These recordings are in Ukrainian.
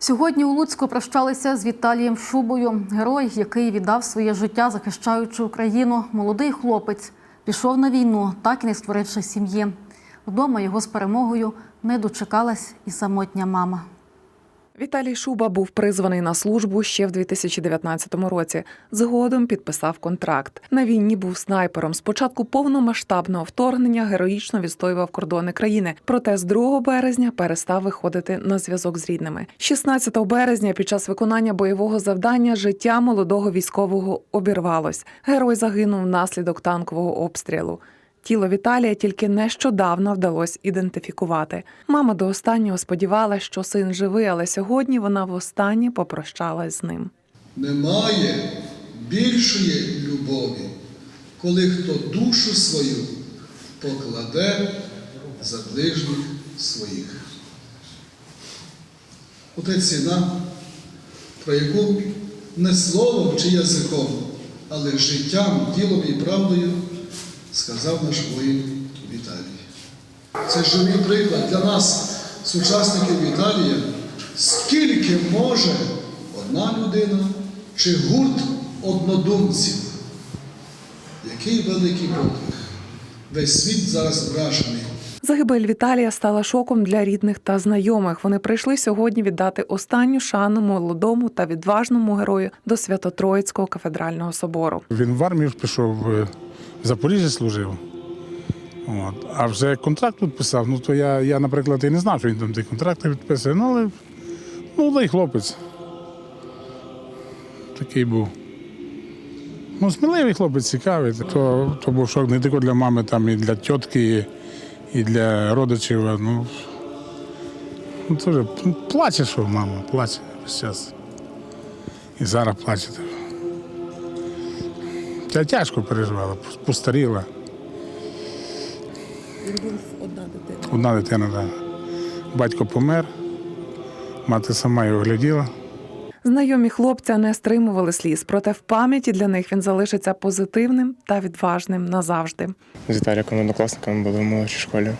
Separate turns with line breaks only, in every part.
Сьогодні у Луцьку прощалися з Віталієм Шубою. Герой, який віддав своє життя, захищаючи Україну. Молодий хлопець пішов на війну, так і не створивши сім'ї. Вдома його з перемогою не дочекалась і самотня мама.
Віталій Шуба був призваний на службу ще в 2019 році. Згодом підписав контракт. На війні був снайпером. Спочатку повномасштабного вторгнення героїчно відстоював кордони країни. Проте з 2 березня перестав виходити на зв'язок з рідними. 16 березня під час виконання бойового завдання життя молодого військового обірвалось. Герой загинув внаслідок танкового обстрілу. Тіло Віталія тільки нещодавно вдалося ідентифікувати. Мама до останнього сподівалася, що син живий, але сьогодні вона востаннє попрощалась з ним.
Немає більшої любові, коли хто душу свою покладе за ближніх своїх. Оте ціна, про яку не словом чи язиком, але життям, ділом і правдою сказав наш воїн Віталій. Це живий приклад для нас, сучасників Віталія, скільки може одна людина чи гурт однодумців. Який великий подвиг. Весь світ зараз вражений.
Загибель Віталія стала шоком для рідних та знайомих. Вони прийшли сьогодні віддати останню шану молодому та відважному герою до Свято-Троїцького кафедрального собору.
Він в армію пішов, в Запоріжжі служив. От. А вже контракт підписав. Ну то я, я, наприклад, і не знав, що він там ті контракти підписує. Ну, але молодий хлопець. Такий був. Ну, сміливий хлопець, цікавий. То, то був шок не тільки для мами, там, і для тітки, і, для родичів. Ну, ну ну, плаче, що мама, плаче весь час. І зараз плаче. Тя тяжко переживала, постаріла.
одна дитина.
Одна дитина, так. Батько помер, мати сама його гляділа.
Знайомі хлопця не стримували сліз, проте в пам'яті для них він залишиться позитивним та відважним назавжди.
З Віталіком однокласниками були в молодшій школі.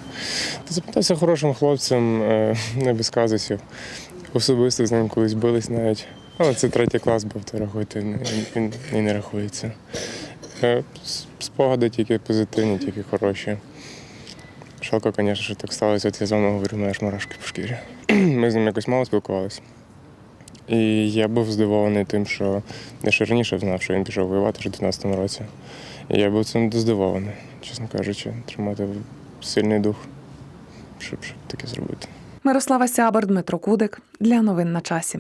Та запитався хорошим хлопцем, е, не без казусів. Особисто з ним колись бились навіть. Але це третій клас був, то рахуйте, він, він і не рахується. Е, Спогади тільки позитивні, тільки хороші. Шалко, звісно, що так сталося, от я з вами говорю, мене аж мурашки по шкірі. Ми з ним якось мало спілкувалися. І я був здивований тим, що я ще раніше знав, що він пішов воювати вже в 19-му році. І я був цим здивований, чесно кажучи, тримати сильний дух, щоб, щоб таке зробити.
Мирослава Сябер, Дмитро Кудик для новин на часі.